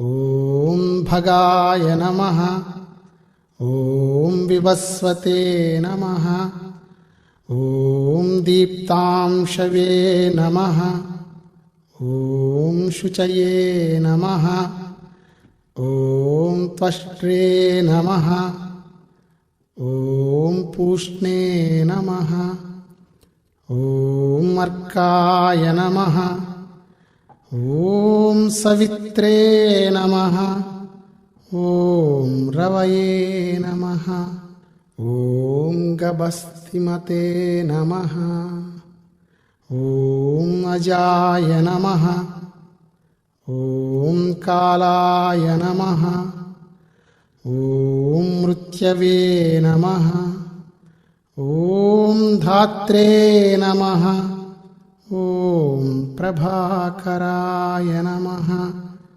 ॐ भगाय नमः। ॐ विवस्वते नमः। ॐ दीप्तांशवे नमः। ॐ शुचये नमः। ॐ त्वष्ट्रे नमः। ॐ पूष्णे नमः। ॐ अर्काय नमः। ॐ सवित्रे नमः। ॐ रवये नमः। ॐ गबस्तिमते नमः। ॐ अजाय नमः। ॐ कालाय नमः। ॐ मृत्यवे नमः। ॐ धात्रे नमः। प्रभाकराय नमः।